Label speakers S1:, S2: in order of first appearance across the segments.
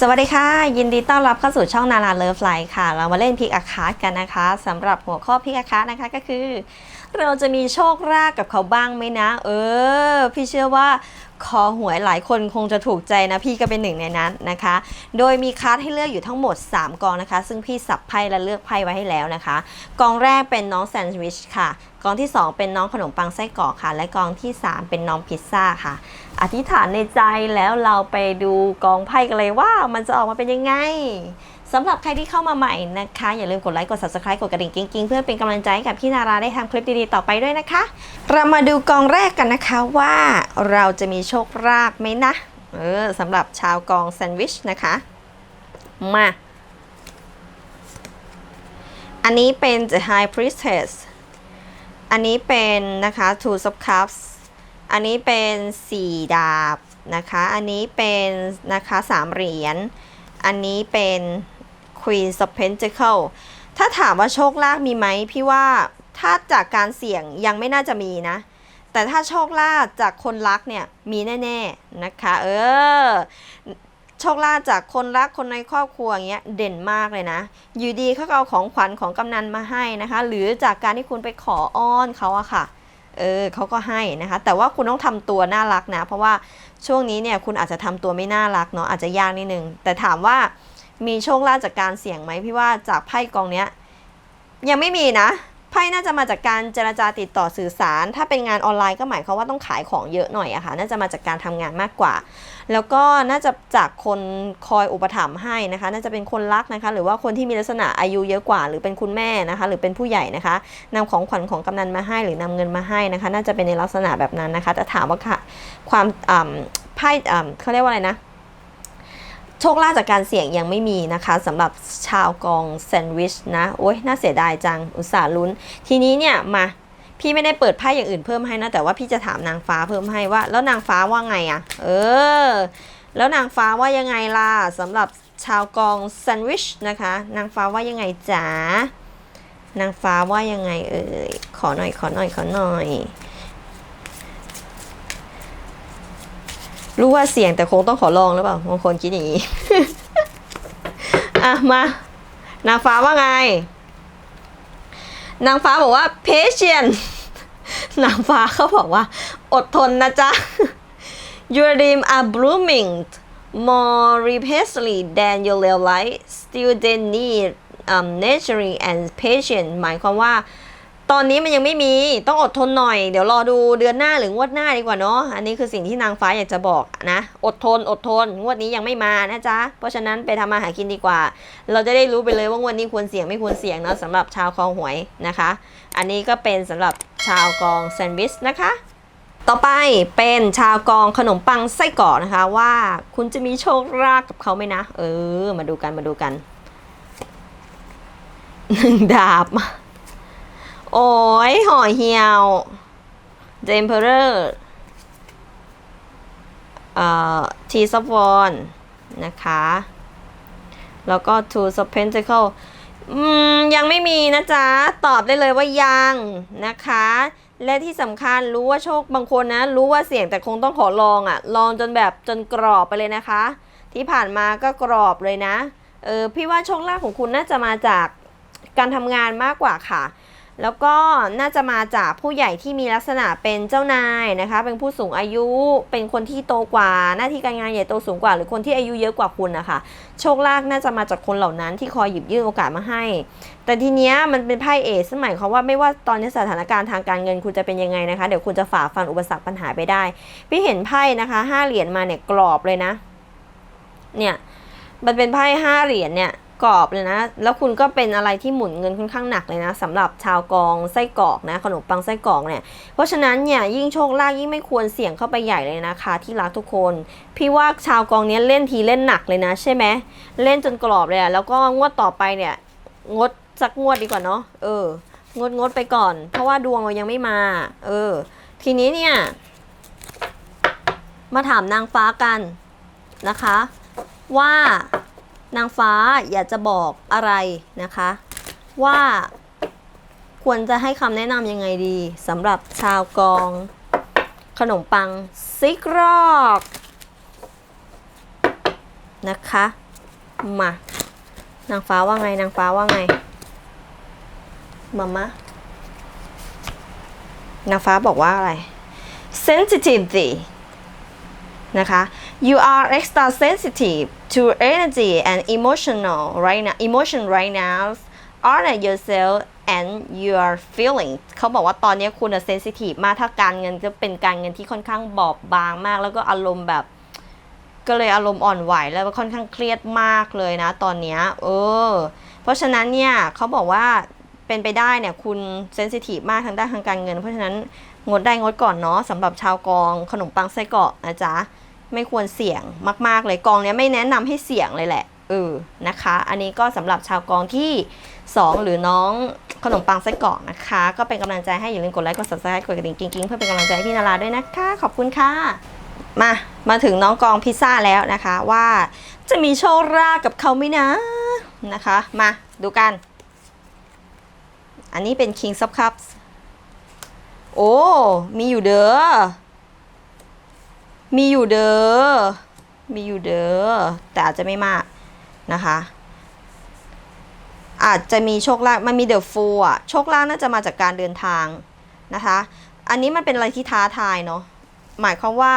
S1: สวัสดีค่ะ ยินดีต้อนรับเข้าสู่ช่องนาราเลิฟไลฟ์ค่ะ เรามาเล่นพิกอาคาร์กันนะคะสำหรับหัวข้อพิกอาคาร์นะคะก็คือ เราจะมีโชคลาภกับเขาบ้างไหมนะ เออ พี่เชื่อว่าคอหวยหลายคนคงจะถูกใจนะพี่ก็เป็นหนึ่งในนั้นนะคะ โดยมีคัสให้เลือกอยู่ทั้งหมด 3กองนะคะ ซึ่งพี่สับไพ่และเลือกไพ่ไว้ให้แล้วนะคะกองแรกเป็นน้องแซนด์วิชค่ะกองที่ 2 เป็นน้องขนมปังไส้กรอกค่ะ และกองที่ 3 เป็นน้องพิซซ่าค่ะ อธิษฐานในใจแล้วเราไปดูกองไพ่กันเลยว่ามันจะออกมาเป็นยังไงสำหรับใครที่เข้ามาใหม่นะคะ อย่าลืมกดไลค์กด subscribe กดกระดิ่งกิ๊งๆ เพื่อเป็นกำลังใจให้กับพี่นาราได้ทำคลิปดีๆ ต่อไปด้วยนะคะ เรามาดูกองแรกกันนะคะว่าเราจะมีโชคลาภไหมนะ เออสำหรับชาวกองแซนด์วิชนะคะ มา อันนี้เป็น The High Priestess อันนี้เป็นนะคะ Two of Cups อันนี้เป็นสี่ดาบนะคะ อันนี้เป็นนะคะสามเหรียญ อันนี้เป็น Queen of Pentacle ถ้าถามว่าโชคลาภมีไหมพี่ว่าถ้าจากการเสี่ยงยังไม่น่าจะมีนะ แต่ถ้าโชคลาภจากคนรักเนี่ยมีแน่ๆนะคะ เออ โชคลาภจากคนรักคนในครอบครัวอย่างเงี้ยเด่นมากเลยนะ อยู่ดีเขาก็เอาของขวัญของกำนันมาให้นะคะ หรือจากการที่คุณไปขออ้อนเขาอะค่ะ เออเขาก็ให้นะคะ แต่ว่าคุณต้องทำตัวน่ารักนะ เพราะว่าช่วงนี้เนี่ยคุณอาจจะทำตัวไม่น่ารักเนาะอาจจะยากนิดนึง แต่ถามว่ามีโชคลาภจากการเสี่ยงไหมพี่ว่าจากไพ่กองเนี้ยยังไม่มีนะไพ่น่าจะมาจากการเจรจาติดต่อสื่อสาร ถ้าเป็นงานออนไลน์ก็หมายความว่าต้องขายของเยอะหน่อยอะค่ะน่าจะมาจากการทำงานมากกว่า แล้วก็น่าจะจากคนคอยอุปถัมภ์ให้นะคะ น่าจะเป็นคนรักนะคะ หรือว่าคนที่มีลักษณะอายุเยอะกว่า หรือเป็นคุณแม่นะคะ หรือเป็นผู้ใหญ่นะคะนำของขวัญของกำนันมาให้ หรือนำเงินมาให้นะคะ น่าจะเป็นในลักษณะแบบนั้นนะคะ แต่ถามว่าค่ะความไพ่เขาเรียกว่าอะไรนะโชคลาภจากการเสี่ยงยังไม่มีนะคะสำหรับชาวกองแซนด์วิชนะ โอ้ยน่าเสียดายจังอุตส่าห์ลุ้น ทีนี้เนี่ยมา พี่ไม่ได้เปิดไพ่อย่างอื่นเพิ่มให้นะ แต่ว่าพี่จะถามนางฟ้าเพิ่มให้ว่า แล้วนางฟ้าว่าไงอะเออ แล้วนางฟ้าว่ายังไงล่ะสำหรับชาวกองแซนด์วิชนะคะ นางฟ้าว่ายังไงจ๋านางฟ้าว่ายังไงเอ่ยขอหน่อยขอหน่อยขอหน่อย รู้ว่าเสี่ยงแต่คงต้องขอลองหรือเปล่าบางคนคิดอย่างนี้ อะมานางฟ้าว่าไง นางฟ้าบอกว่า patient นางฟ้าเขาบอกว่า อดทนนะจ๊ะ Your dreams are blooming more rapidly than your real life still they need um, nurturing and patience หมายความว่า ตอนนี้มันยังไม่มีต้องอดทนหน่อย เดี๋ยวรอดูเดือนหน้าหรืองวดหน้าดีกว่าเนาะอันนี้คือสิ่งที่นางฟ้าอยากจะบอกนะอดทนอดทน งวดนี้ยังไม่มานะจ๊ะเพราะฉะนั้นไปทำมาหากินดีกว่า เราจะได้รู้ไปเลยว่างวดนี้ควรเสี่ยงไม่ควรเสี่ยงเนาะสำหรับชาวคองหวยนะคะ อันนี้ก็เป็นสำหรับชาวกองแซนด์วิชนะคะต่อไปเป็นชาวกองขนมปังไส้กรอกนะคะ ว่าคุณจะมีโชคลาภกับเขาไหมนะ เออ มาดูกันมาดูกันหนึ่งดาบ โอ้ยห่อเหี่ยว The Emperor เอ่อ T of w a n นะคะ แล้วก็ Two of Pentacle อืมยังไม่มีนะจ๊ะ ตอบได้เลยว่ายังนะคะ และที่สำคัญรู้ว่าโชคบางคนนะ รู้ว่าเสี่ยงแต่คงต้องขอลองอะ่ะ ลองจนแบบจนกรอบไปเลยนะคะ ที่ผ่านมาก็กรอบเลยนะ เออพี่ว่าโชคลาภของคุณน่าจะมาจากการทำงานมากกว่าค่ะ แล้วก็น่าจะมาจากผู้ใหญ่ที่มีลักษณะเป็นเจ้านายนะคะ เป็นผู้สูงอายุ เป็นคนที่โตกว่า หน้าที่การงานใหญ่โตสูงกว่า หรือคนที่อายุเยอะกว่าคุณนะคะ โชคลาภน่าจะมาจากคนเหล่านั้นที่คอยหยิบยื่นโอกาสมาให้ แต่ทีเนี้ยมันเป็นไพ่เอสหมายความว่าไม่ว่าตอนนี้สถานการณ์ทางการเงินคุณจะเป็นยังไงนะคะ เดี๋ยวคุณจะฝ่าฟันอุปสรรคปัญหาไปได้ พี่เห็นไพ่นะคะห้าเหรียญมาเนี่ยกรอบเลยนะ เนี่ย มันเป็นไพ่ห้าเหรียญเนี่ย กรอบเลยนะ แล้วคุณก็เป็นอะไรที่หมุนเงินค่อนข้างหนักเลยนะสำหรับชาวกองไส้กรอกนะขนมปังไส้กรอกเนี่ยเพราะฉะนั้นเนี่ยยิ่งโชคลาภยิ่งไม่ควรเสี่ยงเข้าไปใหญ่เลยนะคะ ที่รักทุกคน พี่ว่าชาวกองเนี้ยเล่นทีเล่นหนักเลยนะ ใช่ไหมเล่นจนกรอบเลยอะแล้วก็งวดต่อไปเนี่ยงดสักงวดดีกว่าเนาะเอองดงดไปก่อน เพราะว่าดวงเรายังไม่มา เออ ทีนี้เนี่ย มาถามนางฟ้ากันนะคะ ว่า นางฟ้าอยากจะบอกอะไรนะคะ ว่าควรจะให้คำแนะนำยังไงดีสำหรับชาวกอง ขนมปังซิกรอกนะคะมานางฟ้าว่าไงนางฟ้าว่าไงมามะนางฟ้าบอกว่าอะไร sensitivity นะคะ you are extra sensitive to energy and emotional right now emotion right now honor yourself and your feeling เขาบอกว่าตอนนี้คุณอะ sensitive มากถ้าการเงินจะเป็นการเงินที่ค่อนข้างบอบบางมาก แล้วก็อารมณ์แบบ ก็เลยอารมณ์อ่อนไหวแล้วก็ค่อนข้างเครียดมากเลยนะ ตอนนี้เออ เพราะฉะนั้นเนี่ยเขาบอกว่าเป็นไปได้เนี่ยคุณเซนซิทีฟมากทางด้านทางการเงิน เพราะฉะนั้นงดได้งดก่อนเนาะสำหรับชาวกองขนมปังไส้กรอกนะจ๊ะ ไม่ควรเสี่ยงมาก ๆ เลยกองเนี้ยไม่แนะนำให้เสี่ยงเลยแหละเออนะคะ อันนี้ก็สำหรับชาวกองที่ 2 หรือน้องขนมปังไส้กรอกนะคะ ก็เป็นกำลังใจให้อย่าลืมกดไลค์กด subscribe กดกระดิ่งกิ๊งๆเพื่อเป็นกำลังใจให้พี่นาราด้วยนะคะ ขอบคุณค่ะ มามาถึงน้องกองพิซซ่าแล้วนะคะ ว่าจะมีโชครากับเขาไหมนะนะคะ มาดูกัน อันนี้เป็น King of Cups โอ้ มีอยู่เด้อ มีอยู่เด้อ มีอยู่เด้อ แต่อาจจะไม่มากนะคะ อาจจะมีโชคลาภมันมีเดอะฟูอะ โชคลาภน่าจะมาจากการเดินทางนะคะ อันนี้มันเป็นอะไรที่ท้าทายเนาะ หมายความว่า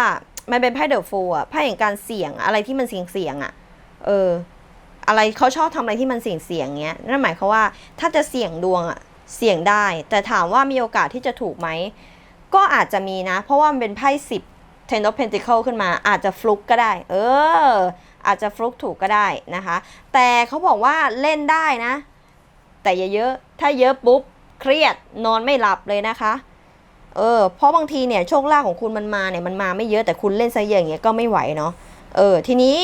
S1: มันเป็นไพ่เดอะฟูอะ ไพ่แห่งการเสี่ยง อะไรที่มันเสี่ยงเสี่ยงๆอะ เออ อะไรเขาชอบทำอะไรที่มันเสี่ยงเสี่ยงๆเงี้ย นั่นหมายความว่าถ้าจะเสี่ยงดวงอะ เสี่ยงได้ แต่ถามว่ามีโอกาสที่จะถูกไหม ก็อาจจะมีนะ เพราะว่ามันเป็นไพ่สิบ Ten of Pentacle ขึ้นมาอาจจะฟลุกก็ได้ เออ อาจจะฟลุกถูกก็ได้นะคะ แต่เขาบอกว่าเล่นได้นะ แต่อย่าเยอะ ถ้าเยอะปุ๊บ เครียดนอนไม่หลับเลยนะคะเออเพราะบางทีเนี่ยโชคลาภของคุณมันมาเนี่ยมันมาไม่เยอะแต่คุณเล่นซะเยอะอย่างเงี้ยก็ไม่ไหวเนาะเออทีนี้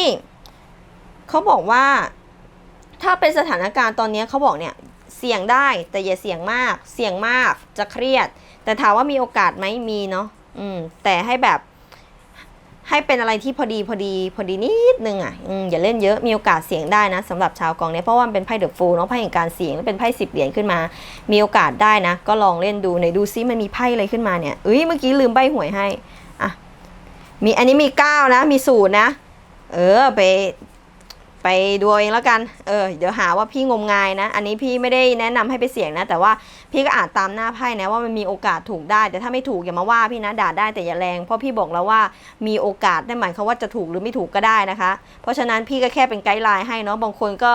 S1: เขาบอกว่า ถ้าเป็นสถานการณ์ตอนนี้เขาบอกเนี่ยเสี่ยงได้แต่อย่าเสี่ยงมาก เสี่ยงมากจะเครียด แต่ถามว่ามีโอกาสไหมมีเนาะอืมแต่ให้แบบ ให้เป็นอะไรที่พอดีพอดีพอดีนิดนึงอะอย่าเล่นเยอะมีโอกาสเสี่ยงได้นะสำหรับชาวกองเนี้ยเพราะว่ามันเป็นไพ่เดอะฟูลเนาะไพ่แห่งการเสี่ยงเป็นไพ่สิบเหรียญขึ้นมา มีโอกาสได้นะ ก็ลองเล่นดูไหนดูซิมันมีไพ่อะไรขึ้นมาเนี่ยเอ้ยเมื่อกี้ลืมใบหวยให้อะมีอันนี้มีเก้านะมีศูนย์นะ เออไป ไปดูเองแล้วกัน เออ เดี๋ยวหาว่าพี่งมงายนะ อันนี้พี่ไม่ได้แนะนำให้ไปเสี่ยงนะ แต่ว่าพี่ก็อ่านตามหน้าไพ่นะว่ามันมีโอกาสถูกได้ แต่ถ้าไม่ถูกอย่ามาว่าพี่นะด่าได้แต่อย่าแรง เพราะพี่บอกแล้วว่ามีโอกาสนั่นหมายความว่าจะถูกหรือไม่ถูกก็ได้นะคะ เพราะฉะนั้นพี่ก็แค่เป็นไกด์ไลน์ให้เนาะ บางคนก็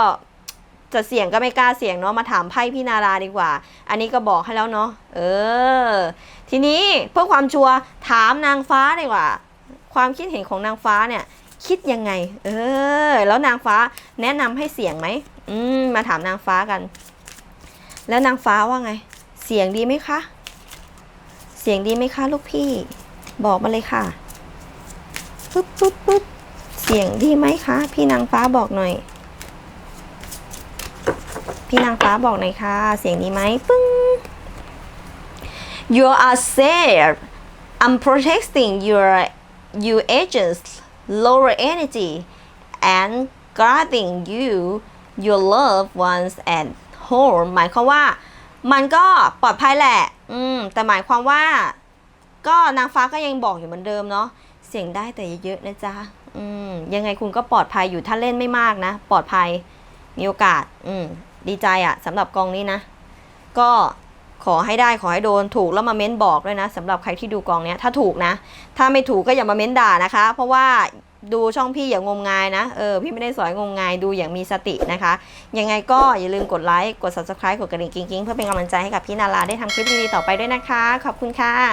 S1: จะเสี่ยงก็ไม่กล้าเสี่ยงเนาะมาถามไพ่พี่นาราดีกว่า อันนี้ก็บอกให้แล้วเนาะ เออ ทีนี้เพื่อความชัวร์ถามนางฟ้าดีกว่า ความคิดเห็นของนางฟ้าเนี่ย คิดยังไง เออ แล้วนางฟ้าแนะนำให้เสี่ยงไหมอืมมาถามนางฟ้ากัน แล้วนางฟ้าว่าไง เสียงดีไหมคะ เสียงดีไหมคะ ลูกพี่ บอกมาเลยค่ะปุ๊บปุ๊บปุ๊บเสียงดีไหมคะ พี่นางฟ้าบอกหน่อย พี่นางฟ้าบอกหน่อยค่ะ เสียงดีไหมปึ้ง You are safe I'm protecting your you agents lower energy and guarding you your loved ones at home หมายความว่า มันก็ปลอดภัยแหละ อืม แต่หมายความว่า ก็นางฟ้าก็ยังบอกอยู่เหมือนเดิมเนาะ เสียงได้แต่อย่าเยอะนะจ๊ะ อืม ยังไงคุณก็ปลอดภัยอยู่ถ้าเล่นไม่มากนะ ปลอดภัย มีโอกาส อืม ดีใจอะสำหรับกองนี้นะ ก็ ขอให้ได้ขอให้โดนถูกแล้วมาเม้นบอกด้วยนะสำหรับใครที่ดูกองเนี้ยถ้าถูกนะ ถ้าไม่ถูกก็อย่ามาเม้นด่านะคะ เพราะว่าดูช่องพี่อย่างงมงายนะ เออ พี่ไม่ได้สอยงมงายดูอย่างมีสตินะคะ ยังไงก็อย่าลืมกดไลค์ กด subscribe กดกระดิ่งกิ๊งๆ เพื่อเป็นกำลังใจให้กับพี่นาราได้ทำคลิปดีๆต่อไปด้วยนะคะ ขอบคุณค่ะ